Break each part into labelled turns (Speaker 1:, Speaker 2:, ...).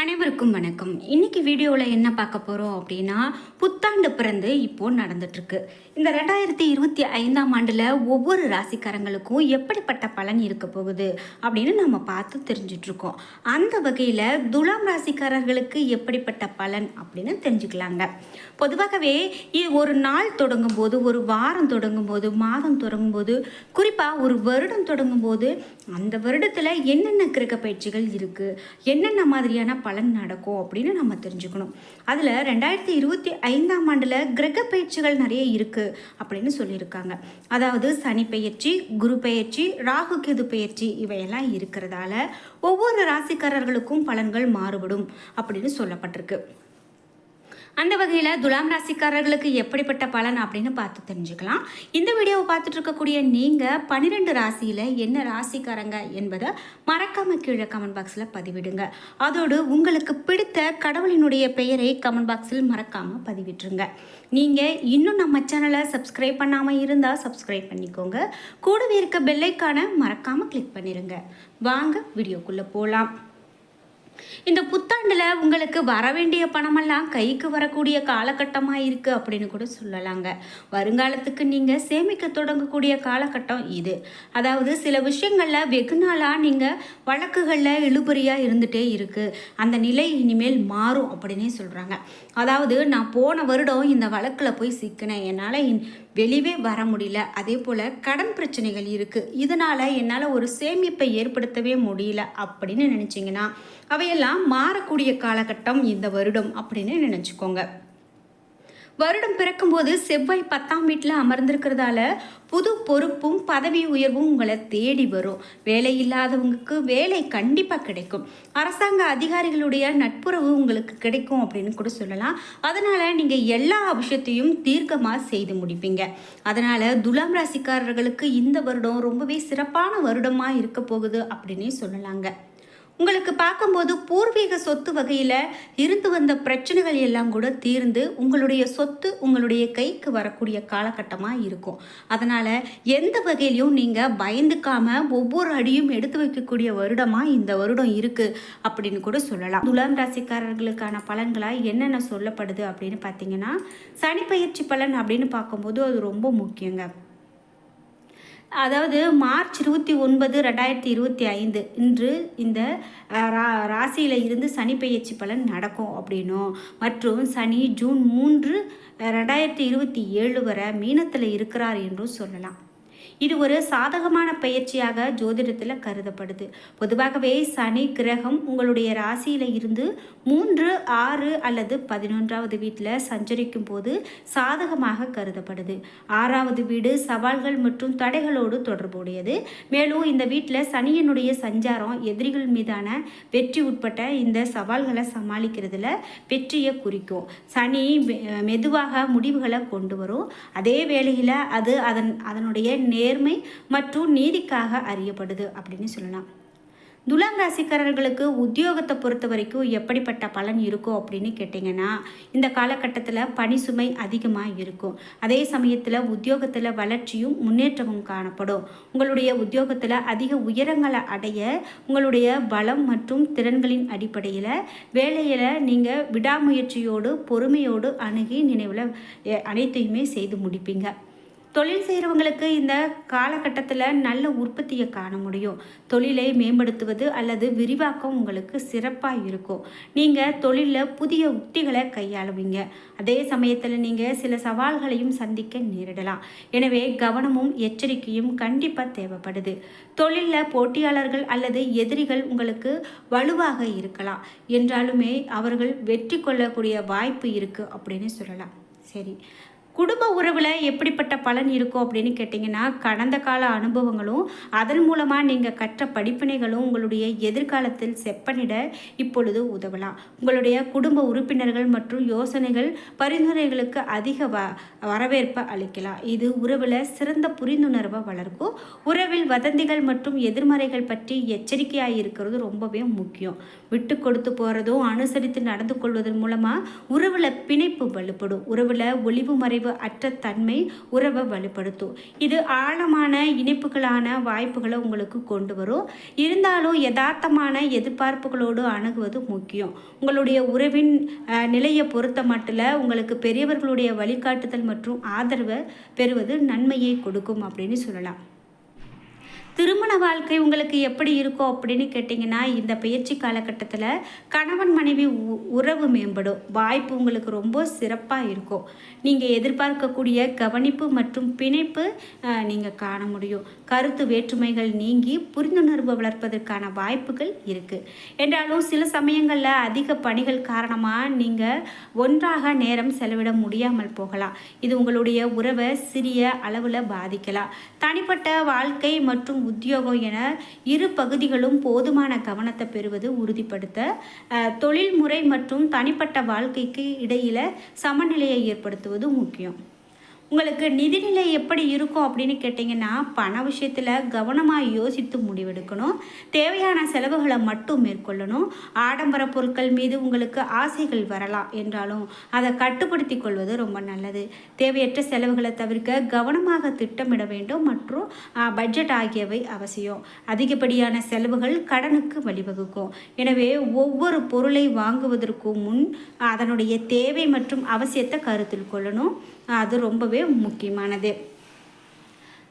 Speaker 1: அனைவருக்கும் வணக்கம். இன்னைக்கு வீடியோவில் என்ன பார்க்க போகிறோம் அப்படின்னா புத்தாண்டு பிறந்து இப்போது நடந்துட்டுருக்கு. இந்த ரெண்டாயிரத்தி இருபத்தி ஐந்தாம் ஆண்டில் ஒவ்வொரு ராசிக்காரங்களுக்கும் எப்படிப்பட்ட பலன் இருக்க போகுது அப்படின்னு நம்ம பார்த்து தெரிஞ்சிட்ருக்கோம் அந்த வகையில் துலாம் ராசிக்காரர்களுக்கு எப்படிப்பட்ட பலன் அப்படின்னு தெரிஞ்சுக்கலாங்க. பொதுவாகவே ஒரு நாள் தொடங்கும் போது ஒரு வாரம் தொடங்கும் போது மாதம் தொடங்கும் போது குறிப்பாக ஒரு வருடம் தொடங்கும் போது அந்த வருடத்தில் என்னென்ன கிரக பயிற்சிகள் இருக்குது என்னென்ன மாதிரியான பலன் நடக்கும் அப்படின்னு நம்ம தெரிஞ்சுக்கணும். அதில் ரெண்டாயிரத்தி இருபத்தி ஐந்தாம் ஆண்டில் கிரக பயிற்சிகள் நிறைய இருக்குது அப்படின்னு சொல்லியிருக்காங்க. அதாவது சனி பெயர்ச்சி குரு பெயர்ச்சி ராகு கேது பெயர்ச்சி இவையெல்லாம் இருக்கிறதால ஒவ்வொரு ராசிக்காரர்களுக்கும் பலன்கள் மாறுபடும் அப்படின்னு சொல்லப்பட்டிருக்கு. அந்த வகையில் துலாம் ராசிக்காரர்களுக்கு எப்படிப்பட்ட பலன் அப்படின்னு பார்த்து தெரிஞ்சுக்கலாம். இந்த வீடியோவை பார்த்துட்டு இருக்கக்கூடிய நீங்கள் பன்னிரெண்டு ராசியில் என்ன ராசிக்காரங்க என்பதை மறக்காம கீழே கமெண்ட் பாக்ஸில் பதிவிடுங்க. அதோடு உங்களுக்கு பிடித்த கடவுளினுடைய பெயரை கமெண்ட் பாக்ஸில் மறக்காமல் பதிவிட்டுருங்க. நீங்கள் இன்னும் நம்ம சேனலை சப்ஸ்கிரைப் பண்ணாமல் இருந்தால் சப்ஸ்கிரைப் பண்ணிக்கோங்க. கூடவே இருக்க பெல்லைக்கான மறக்காமல் கிளிக் பண்ணிடுங்க வாங்க வீடியோக்குள்ளே போகலாம் இந்த புத்தாண்டில் உங்களுக்கு வர வேண்டிய பணமெல்லாம் கைக்கு வரக்கூடிய காலகட்டமாக இருக்குது அப்படின்னு கூட சொல்லலாங்க. வருங்காலத்துக்கு நீங்கள் சேமிக்க தொடங்கக்கூடிய காலகட்டம் இது. அதாவது சில விஷயங்களில் வெகு நாளாக நீங்கள் வழக்குகளில் இழுபறியாக இருந்துகிட்டே இருக்குது அந்த நிலை இனிமேல் மாறும் அப்படின்னே சொல்கிறாங்க அதாவது நான் போன வருடம் இந்த வழக்கில் போய் சிக்கினேன். என்னால் இன்- வெளியே வர முடியல. அதே போல் கடன் பிரச்சனைகள் இருக்குது இதனால் என்னால் ஒரு சேமிப்பை ஏற்படுத்தவே முடியல அப்படின்னு நினச்சிங்கன்னா அவையெல்லாம் மாறக்கூடிய காலகட்டம் இந்த வருடம் அப்படின்னு நினச்சிக்கோங்க. வருடம் பிறக்கும்போது செவ்வாய் பத்தாம் வீட்டில் அமர்ந்திருக்கிறதால புது பொறுப்பும் பதவி உயர்வும் உங்களை தேடி வரும். வேலை இல்லாதவங்களுக்கு வேலை கண்டிப்பாக கிடைக்கும். அரசாங்க அதிகாரிகளுடைய நட்புறவு உங்களுக்கு கிடைக்கும் அப்படின்னு கூட சொல்லலாம். அதனால் நீங்கள் எல்லா விஷயத்தையும் தீர்க்கமாக செய்து முடிப்பீங்க. அதனால் துலாம் ராசிக்காரர்களுக்கு இந்த வருடம் ரொம்பவே சிறப்பான வருடமாக இருக்க போகுது அப்படின்னே சொல்லலாங்க. உங்களுக்கு பார்க்கும்போது பூர்வீக சொத்து வகையில் இருந்து வந்த பிரச்சனைகள் எல்லாம் கூட தீர்ந்து உங்களுடைய சொத்து உங்களுடைய கைக்கு வரக்கூடிய காலகட்டமாக இருக்கும். அதனால் எந்த வகையிலையும் நீங்கள் பயந்துக்காமல் ஒவ்வொரு அடியும் எடுத்து வைக்கக்கூடிய வருடமாக இந்த வருடம் இருக்குது அப்படின்னு கூட சொல்லலாம். துலாம் ராசிக்காரர்களுக்கான பலன்களாக என்னென்ன சொல்லப்படுது அப்படின்னு பார்த்தீங்கன்னா சனி பயிற்சி பலன் அப்படின்னு பார்க்கும்போது அது ரொம்ப முக்கியங்க. அதாவது மார்ச் இருபத்தி ஒன்பது ரெண்டாயிரத்தி இருபத்தி ஐந்து இன்று இந்த ரா ராசியில் இருந்து சனி பெயர்ச்சி பலன் நடக்கும் அப்படின்னும். மற்றும் சனி ஜூன் மூன்று ரெண்டாயிரத்தி இருபத்தி ஏழு வரை மீனத்தில் இருக்கிறார் என்றும் சொல்லலாம். இது ஒரு சாதகமான பயிற்சியாக ஜோதிடத்தில் கருதப்படுது. பொதுவாகவே சனி கிரகம் உங்களுடைய ராசியில் இருந்து மூன்று ஆறு அல்லது பதினொன்றாவது வீட்டில் சஞ்சரிக்கும் போது சாதகமாக கருதப்படுது. ஆறாவது வீடு சவால்கள் மற்றும் தடைகளோடு தொடர்புடையது. மேலும் இந்த வீட்டில் சனியினுடைய சஞ்சாரம் எதிரிகள் மீதான வெற்றி உட்பட்ட இந்த சவால்களை சமாளிக்கிறதுல வெற்றியை குறிக்கும். சனி மெ- மெதுவாக முடிவுகளை கொண்டு வரும். அதே வேளையில் அது அதன் அதனுடைய நே நேர்மை மற்றும் நீதிக்காக அறியப்படுது அப்படின்னு சொல்லலாம். துலாம் ராசிக்காரர்களுக்கு உத்தியோகத்தை பொறுத்த வரைக்கும் எப்படிப்பட்ட பலன் இருக்கும் அப்படின்னு கேட்டிங்கன்னா இந்த காலகட்டத்தில் பணி சுமை அதிகமாக இருக்கும். அதே சமயத்தில் உத்தியோகத்தில் வளர்ச்சியும் முன்னேற்றமும் காணப்படும். உங்களுடைய உத்தியோகத்தில் அதிக உயரங்களை அடைய உங்களுடைய பலம் மற்றும் திறன்களின் அடிப்படையில் வேலையில் நீங்கள் விடாமுயற்சியோடு பொறுமையோடு அணுகி நினைவில் அனைத்தையுமே செய்து முடிப்பீங்க. தொழில் செய்கிறவங்களுக்கு இந்த காலகட்டத்தில் நல்ல உற்பத்தியை காண முடியும். தொழிலை மேம்படுத்துவது அல்லது விரிவாக்கம் உங்களுக்கு சிறப்பாக இருக்கும். நீங்கள் தொழிலில் புதிய உத்திகளை கையாளுவீங்க. அதே சமயத்தில் நீங்கள் சில சவால்களையும் சந்திக்க நேரிடலாம். எனவே கவனமும் எச்சரிக்கையும் கண்டிப்பாக தேவைப்படுது. தொழிலில் போட்டியாளர்கள் அல்லது எதிரிகள் உங்களுக்கு வலுவாக இருக்கலாம். என்றாலுமே அவர்கள் வெற்றி கொள்ளக்கூடிய வாய்ப்பு இருக்குது அப்படின்னு சொல்லலாம். சரி. குடும்ப உறவில் எப்படிப்பட்ட பலன் இருக்கும் அப்படின்னு கேட்டிங்கன்னா கடந்த கால அனுபவங்களும் அதன் மூலமாக நீங்கள் கற்ற படிப்பினைகளும் உங்களுடைய எதிர்காலத்தில் செப்பனிட இப்பொழுது உதவலாம். உங்களுடைய குடும்ப உறுப்பினர்கள் மற்றும் யோசனைகள் பரிந்துரைகளுக்கு அதிக வ வரவேற்பை அளிக்கலாம். இது உறவில் சிறந்த புரிந்துணர்வை வளர்க்கும். உறவில் வதந்திகள் மற்றும் எதிர்மறைகள் பற்றி எச்சரிக்கையாக இருக்கிறது ரொம்பவே முக்கியம். விட்டு கொடுத்து போகிறதும் அனுசரித்து நடந்து கொள்வதன் மூலமாக உறவில் பிணைப்பு வலுப்படும். உறவில் ஒளிவு மறை பின்னடைவு அற்ற தன்மை உறவை வலுப்படுத்தும். இது ஆழமான இணைப்புகளான வாய்ப்புகளை உங்களுக்கு கொண்டு வரும். இருந்தாலும் யதார்த்தமான எதிர்பார்ப்புகளோடு அணுகுவது முக்கியம். உங்களுடைய உறவின் நிலையை பொறுத்த மட்டில் உங்களுக்கு பெரியவர்களுடைய வழிகாட்டுதல் மற்றும் ஆதரவை பெறுவது நன்மையை கொடுக்கும் அப்படின்னு சொல்லலாம். திருமண வாழ்க்கை உங்களுக்கு எப்படி இருக்கும் அப்படின்னு கேட்டிங்கன்னா இந்த பயிற்சி காலகட்டத்தில் கணவன் மனைவி உ- உறவு மேம்படும். வாய்ப்பு உங்களுக்கு ரொம்ப சிறப்பாக இருக்கும். நீங்கள் எதிர்பார்க்கக்கூடிய கவனிப்பு மற்றும் பிணைப்பு நீங்கள் காண முடியும். கருத்து வேற்றுமைகள் நீங்கி புரிந்துணர்வு வளர்ப்பதற்கான வாய்ப்புகள் இருக்குது என்றாலும் சில சமயங்களில் அதிக பணிகள் காரணமாக நீங்கள் ஒன்றாக நேரம் செலவிட முடியாமல் போகலாம். இது உங்களுடைய உறவை சிறிய அளவில் பாதிக்கலாம். தனிப்பட்ட வாழ்க்கை மற்றும் உத்தியோகம் என இரு பகுதிகளும் போதுமான கவனத்தை பெறுவது உறுதிப்படுத்த தொழில்முறை மற்றும் தனிப்பட்ட வாழ்க்கைக்கு இடையில் சமநிலையை ஏற்படுத்துவது முக்கியம். உங்களுக்கு நிதிநிலை எப்படி இருக்கும் அப்படின்னு கேட்டிங்கன்னா பண விஷயத்தில் கவனமாக யோசித்து முடிவெடுக்கணும். தேவையான செலவுகளை மட்டும் மேற்கொள்ளணும். ஆடம்பர பொருட்கள் மீது உங்களுக்கு ஆசைகள் வரலாம் என்றாலும் அதை கட்டுப்படுத்தி கொள்வது ரொம்ப நல்லது. தேவையற்ற செலவுகளை தவிர்க்க கவனமாக திட்டமிட வேண்டும் மற்றும் பட்ஜெட் ஆகியவை அவசியம். அதிகப்படியான செலவுகள் கடனுக்கு வழிவகுக்கும். எனவே ஒவ்வொரு பொருளை வாங்குவதற்கு முன் அதனுடைய தேவை மற்றும் அவசியத்தை கருத்தில் கொள்ளணும். அது ரொம்பவே முக்கியமானது.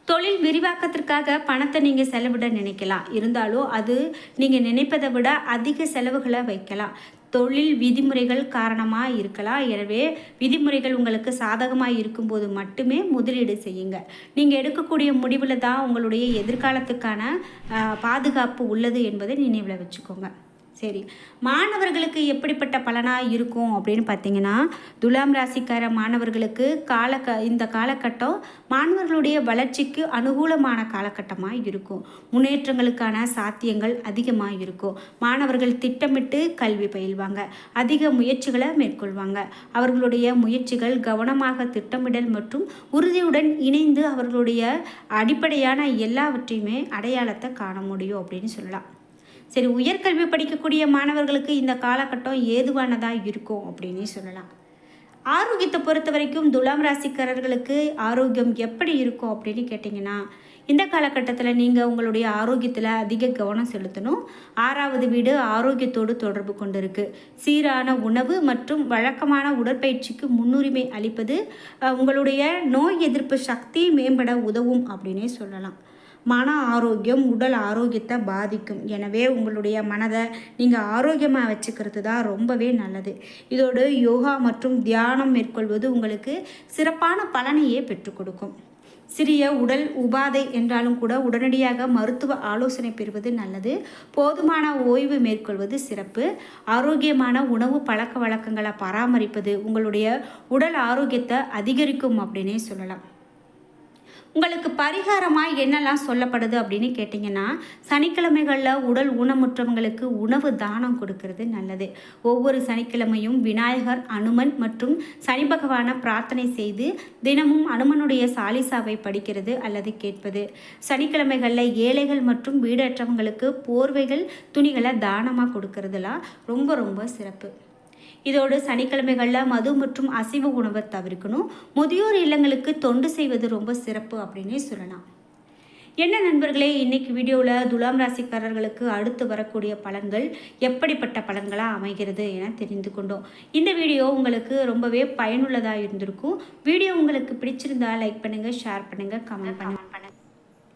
Speaker 1: தொழில் விரிவாக்கத்திற்காக பணத்தை நீங்கள் செலவிட நினைக்கலாம். இருந்தாலும் அது நீங்கள் நினைப்பதை விட அதிக செலவுகளை வைக்கலாம். தொழில் விதிமுறைகள் காரணமாக இருக்கலாம். எனவே விதிமுறைகள் உங்களுக்கு சாதகமாக இருக்கும்போது மட்டுமே முதலீடு செய்யுங்க. நீங்கள் எடுக்கக்கூடிய முடிவில் தான் உங்களுடைய எதிர்காலத்துக்கான பாதுகாப்பு உள்ளது என்பதை நினைவில் வச்சுக்கோங்க. சரி மாணவர்களுக்கு எப்படிப்பட்ட பலனாக இருக்கும் அப்படின்னு பார்த்தீங்கன்னா துலாம் ராசிக்கார மாணவர்களுக்கு கால க இந்த காலகட்டம் மாணவர்களுடைய வளர்ச்சிக்கு அனுகூலமான காலகட்டமாக இருக்கும். முன்னேற்றங்களுக்கான சாத்தியங்கள் அதிகமாக இருக்கும். மாணவர்கள் திட்டமிட்டு கல்வி பயில்வாங்க. அதிக முயற்சிகளை மேற்கொள்வாங்க. அவர்களுடைய முயற்சிகள் கவனமாக திட்டமிடல் மற்றும் உறுதியுடன் இணைந்து அவர்களுடைய அடிப்படையான எல்லாவற்றையுமே அடையாளத்தை காண முடியும் அப்படின்னு சொல்லலாம். சரி உயர்கல்வி படிக்கக்கூடிய மாணவர்களுக்கு இந்த காலகட்டம் ஏதுவானதாக இருக்கும் அப்படின்னு சொல்லலாம். ஆரோக்கியத்தை பொறுத்த வரைக்கும் துலாம் ராசிக்காரர்களுக்கு ஆரோக்கியம் எப்படி இருக்கும் அப்படின்னு கேட்டிங்கன்னா இந்த காலகட்டத்தில் நீங்கள் உங்களுடைய ஆரோக்கியத்தில் அதிக கவனம் செலுத்தணும். ஆறாவது வீடு ஆரோக்கியத்தோடு தொடர்பு கொண்டிருக்கு. சீரான உணவு மற்றும் வழக்கமான உடற்பயிற்சிக்கு முன்னுரிமை அளிப்பது உங்களுடைய நோய் எதிர்ப்பு சக்தி மேம்பட உதவும் அப்படின்னே சொல்லலாம். மன ஆரோக்கியம் உடல் ஆரோக்கியத்தை பாதிக்கும். எனவே உங்களுடைய மனதை நீங்கள் ஆரோக்கியமாக வச்சுக்கிறது தான் ரொம்பவே நல்லது. இதோடு யோகா மற்றும் தியானம் மேற்கொள்வது உங்களுக்கு சிறப்பான பலனையே பெற்றுக் கொடுக்கும். சிறிய உடல் உபாதை என்றாலும் கூட உடனடியாக மருத்துவ ஆலோசனை பெறுவது நல்லது. போதுமான ஓய்வு மேற்கொள்வது சிறப்பு. ஆரோக்கியமான உணவு பழக்க வழக்கங்களை பராமரிப்பது உங்களுடைய உடல் ஆரோக்கியத்தை அதிகரிக்கும் அப்படின்னே சொல்லலாம். உங்களுக்கு பரிகாரமாக என்னெல்லாம் சொல்லப்படுது அப்படின்னு கேட்டிங்கன்னா சனிக்கிழமைகளில் உடல் ஊனமுற்றவங்களுக்கு உணவு தானம் கொடுக்கறது நல்லது. ஒவ்வொரு சனிக்கிழமையும் விநாயகர் அனுமன் மற்றும் சனி பகவானை பிரார்த்தனை செய்து தினமும் அனுமனுடைய சாலிசாவை படிக்கிறது அல்லது கேட்பது. சனிக்கிழமைகளில் ஏழைகள் மற்றும் வீடற்றவங்களுக்கு போர்வைகள் துணிகளை தானமாக கொடுக்கறதுலாம் ரொம்ப ரொம்ப சிறப்பு. இதோடு சனிக்கிழமைகளில் மது மற்றும் அசைவ உணவை தவிர்க்கணும். முதியோர் இல்லங்களுக்கு தொண்டு செய்வது ரொம்ப சிறப்பு அப்படின்னே சொல்லலாம். என்ன நண்பர்களே இன்னைக்கு வீடியோவில் துலாம் ராசிக்காரர்களுக்கு அடுத்து வரக்கூடிய பலன்கள் எப்படிப்பட்ட பலன்களாக அமைகிறது என தெரிந்து கொண்டோம். இந்த வீடியோ உங்களுக்கு ரொம்பவே பயனுள்ளதாக இருந்திருக்கும். வீடியோ உங்களுக்கு பிடிச்சிருந்தா லைக் பண்ணுங்கள் ஷேர் பண்ணுங்கள் கமெண்ட் பண்ணுங்கள்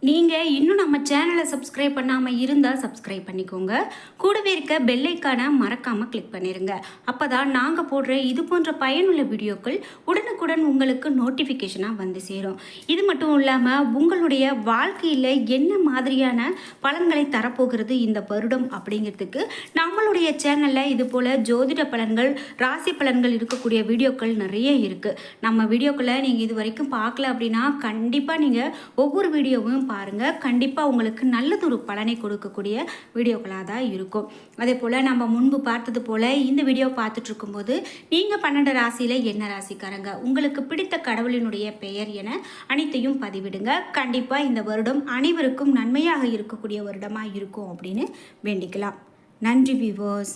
Speaker 1: நீங்கள் இன்னும் நம்ம சேனலை சப்ஸ்கிரைப் பண்ணாமல் இருந்தால் சப்ஸ்கிரைப் பண்ணிக்கோங்க. கூடவே இருக்க பெல்லைக்கான மறக்காமல் கிளிக் பண்ணிடுங்க அப்போ தான் நாங்கள் போடுற இது போன்ற பயனுள்ள வீடியோக்கள் உடனுக்குடன் உங்களுக்கு நோட்டிஃபிகேஷனாக வந்து சேரும். இது மட்டும் இல்லாமல் உங்களுடைய வாழ்க்கையில் என்ன மாதிரியான பலன்களை தரப்போகிறது இந்த வருடம் அப்படிங்கிறதுக்கு நம்மளுடைய சேனலில் இது போல் ஜோதிட பலன்கள் ராசி பலன்கள் இருக்கக்கூடிய வீடியோக்கள் நிறைய இருக்குது நம்ம வீடியோக்களை நீங்கள் இது வரைக்கும் பார்க்கல அப்படின்னா கண்டிப்பாக நீங்கள் ஒவ்வொரு வீடியோவும் பாருங்கள் கண்டிப்பாக உங்களுக்கு நல்லதொரு பலனை கொடுக்கக்கூடிய வீடியோக்களாக தான் இருக்கும். அதே போல் நம்ம முன்பு பார்த்தது போல் இந்த வீடியோ பார்த்துட்டு இருக்கும்போது நீங்கள் பன்னெண்டு ராசியில் என்ன ராசிக்காரங்க? உங்களுக்கு பிடித்த கடவுளினுடைய பெயர் என அனைத்தையும் பதிவிடுங்க. கண்டிப்பாக இந்த வருடம் அனைவருக்கும் நன்மையாக இருக்கக்கூடிய வருடமாக இருக்கும் அப்படின்னு வேண்டிக்கலாம். நன்றி விவோஸ்